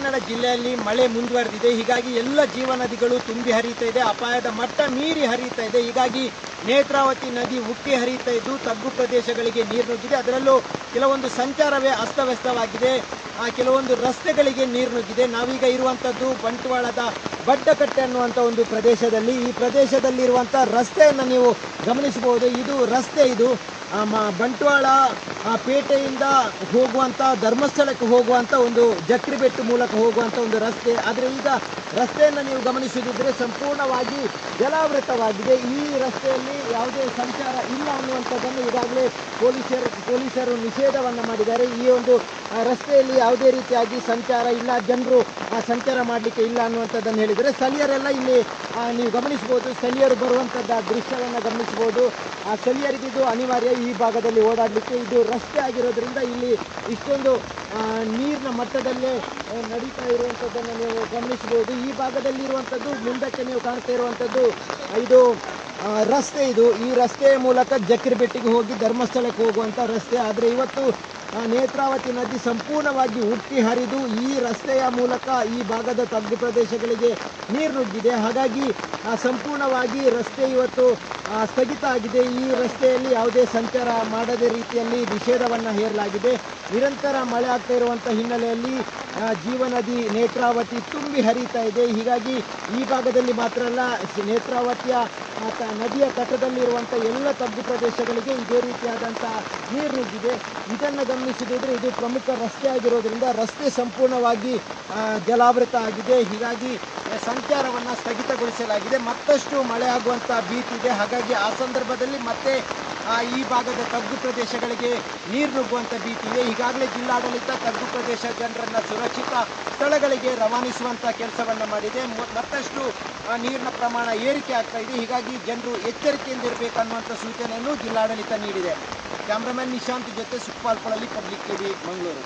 ಕನ್ನಡ ಜಿಲ್ಲೆಯಲ್ಲಿ ಮಳೆ ಮುಂದುವರೆದಿದೆ. ಹೀಗಾಗಿ ಎಲ್ಲ ಜೀವನದಿಗಳು ತುಂಬಿ ಹರಿಯುತ್ತಾ ಇದೆ. ಅಪಾಯದ ಮಟ್ಟ ಮೀರಿ ಹರಿಯುತ್ತಾ ಇದೆ. ಹೀಗಾಗಿ ನೇತ್ರಾವತಿ ನದಿ ಉಕ್ಕಿ ಹರಿಯುತ್ತಾ ಇದ್ದು ತಗ್ಗು ಪ್ರದೇಶಗಳಿಗೆ ನೀರು ನುಗ್ಗಿದೆ. ಅದರಲ್ಲೂ ಕೆಲವೊಂದು ಸಂಚಾರವೇ ಅಸ್ತವ್ಯಸ್ತವಾಗಿದೆ. ಆ ಕೆಲವೊಂದು ರಸ್ತೆಗಳಿಗೆ ನೀರು ನುಗ್ಗಿದೆ. ನಾವೀಗ ಇರುವಂಥದ್ದು ಬಂಟ್ವಾಳದ ಬಡ್ಡಕಟ್ಟೆ ಅನ್ನುವಂಥ ಒಂದು ಪ್ರದೇಶದಲ್ಲಿ. ಈ ಪ್ರದೇಶದಲ್ಲಿರುವಂಥ ರಸ್ತೆಯನ್ನು ನೀವು ಗಮನಿಸಬಹುದು. ಇದು ರಸ್ತೆ ಇದು. ಬಂಟ್ವಾಳ ಪೇಟೆಯಿಂದ ಹೋಗುವಂಥ ಧರ್ಮಸ್ಥಳಕ್ಕೆ ಹೋಗುವಂಥ ಒಂದು ಜಕ್ರಿಬೆಟ್ಟು ಮೂಲಕ ಹೋಗುವಂಥ ಒಂದು ರಸ್ತೆ. ಆದರೆ ಈಗ ರಸ್ತೆಯನ್ನು ನೀವು ಗಮನಿಸುತ್ತಿದ್ದರೆ ಸಂಪೂರ್ಣವಾಗಿ ಜಲಾವೃತವಾಗಿದೆ. ಈ ರಸ್ತೆಯಲ್ಲಿ ಯಾವುದೇ ಸಂಚಾರ ಇಲ್ಲ ಅನ್ನುವಂಥದ್ದನ್ನು ಈಗಾಗಲೇ ಪೊಲೀಸರು ಪೊಲೀಸರು ನಿಷೇಧವನ್ನು ಮಾಡಿದ್ದಾರೆ. ಈ ಒಂದು ರಸ್ತೆಯಲ್ಲಿ ಯಾವುದೇ ರೀತಿಯಾಗಿ ಸಂಚಾರ ಇಲ್ಲ, ಜನರು ಸಂಚಾರ ಮಾಡಲಿಕ್ಕೆ ಇಲ್ಲ ಅನ್ನುವಂಥದ್ದನ್ನು ಹೇಳಿದರೆ ಸ್ಥಳೀಯರೆಲ್ಲ ಇಲ್ಲಿ ನೀವು ಗಮನಿಸ್ಬೋದು ಸ್ಥಳೀಯರು ಬರುವಂಥದ್ದು ದೃಶ್ಯವನ್ನು ಗಮನಿಸ್ಬೋದು ಆ ಸ್ಥಳೀಯರಿಗಿದು ಅನಿವಾರ್ಯ. ಈ ಭಾಗದಲ್ಲಿ ಓಡಾಡಲಿಕ್ಕೆ ಇದು ರಸ್ತೆ ಆಗಿರೋದ್ರಿಂದ ಇಲ್ಲಿ ಇಷ್ಟೊಂದು ನೀರಿನ ಮಟ್ಟದಲ್ಲೇ ನಡೀತಾ ಇರುವಂಥದ್ದನ್ನು ನೀವು ಗಮನಿಸಬಹುದು. ಈ ಭಾಗದಲ್ಲಿ ಇರುವಂಥದ್ದು ಮುಂದಕ್ಕೆ ನೀವು ಕಾಣ್ತಾ ಇರುವಂಥದ್ದು ಇದು ರಸ್ತೆ ಇದು. ಈ ರಸ್ತೆಯ ಮೂಲಕ ಜಕ್ರಿಬೆಟ್ಟಿಗೆ ಹೋಗಿ ಧರ್ಮಸ್ಥಳಕ್ಕೆ ಹೋಗುವಂಥ ರಸ್ತೆ. ಆದರೆ ಇವತ್ತು ನೇತ್ರಾವತಿ ನದಿ ಸಂಪೂರ್ಣವಾಗಿ ಉಕ್ಕಿ ಹರಿದು ಈ ರಸ್ತೆಯ ಮೂಲಕ ಈ ಭಾಗದ ತಗ್ಗು ಪ್ರದೇಶಗಳಿಗೆ ನೀರು ನುಗ್ಗಿದೆ. ಹಾಗಾಗಿ ಸಂಪೂರ್ಣವಾಗಿ ರಸ್ತೆ ಇವತ್ತು ಸ್ಥಗಿತ ಆಗಿದೆ. ಈ ರಸ್ತೆಯಲ್ಲಿ ಯಾವುದೇ ಸಂಚಾರ ಮಾಡದ ರೀತಿಯಲ್ಲಿ ನಿಷೇಧವನ್ನು ಹೇರಲಾಗಿದೆ. ನಿರಂತರ ಮಳೆ ಆಗ್ತಾ ಇರುವಂಥ ಹಿನ್ನೆಲೆಯಲ್ಲಿ ಜೀವನದಿ ನೇತ್ರಾವತಿ ತುಂಬಿ ಹರಿತಾ ಇದೆ. ಹೀಗಾಗಿ ಈ ಭಾಗದಲ್ಲಿ ಮಾತ್ರ ಅಲ್ಲ ನೇತ್ರಾವತಿಯ ನದಿಯ ತಟದಲ್ಲಿರುವಂಥ ಎಲ್ಲ ತಗ್ಗು ಪ್ರದೇಶಗಳಿಗೆ ಇದೇ ರೀತಿಯಾದಂಥ ನೀರು ನುಗ್ಗಿದೆ. ಇದನ್ನು ಗಮನಿಸಿದ್ರೆ ಇದು ಪ್ರಮುಖ ರಸ್ತೆ ಆಗಿರೋದ್ರಿಂದ ರಸ್ತೆ ಸಂಪೂರ್ಣವಾಗಿ ಜಲಾವೃತ ಆಗಿದೆ. ಹೀಗಾಗಿ ಸಂಚಾರವನ್ನು ಸ್ಥಗಿತಗೊಳಿಸಲಾಗಿದೆ. ಮತ್ತಷ್ಟು ಮಳೆ ಆಗುವಂಥ ಭೀತಿ ಇದೆ. ಹಾಗಾಗಿ ಆ ಸಂದರ್ಭದಲ್ಲಿ ಮತ್ತೆ ಈ ಭಾಗದ ತಗ್ಗು ಪ್ರದೇಶಗಳಿಗೆ ನೀರು ನುಗ್ಗುವಂಥ ಭೀತಿ ಇದೆ ಈಗಾಗಲೇ ಜಿಲ್ಲಾಡಳಿತ ತಗ್ಗು ಪ್ರದೇಶ ಜನರನ್ನ ಸುರಕ್ಷಿತ ಸ್ಥಳಗಳಿಗೆ ರವಾನಿಸುವಂಥ ಕೆಲಸವನ್ನು ಮಾಡಿದೆ. ಮತ್ತಷ್ಟು ನೀರಿನ ಪ್ರಮಾಣ ಏರಿಕೆ ಆಗ್ತಾ ಇದೆ. ಹೀಗಾಗಿ ಜನರು ಎಚ್ಚರಿಕೆಯಿಂದ ಇರಬೇಕನ್ನುವಂಥ ಸೂಚನೆಯನ್ನು ಜಿಲ್ಲಾಡಳಿತ ನೀಡಿದೆ. ಕ್ಯಾಮ್ರಾಮನ್ ನಿಶಾಂತ್ ಜೊತೆ ಸುಖಪಾಲ್ ಪಬ್ಲಿಕ್ ಟಿವಿ, ಮಂಗಳೂರು.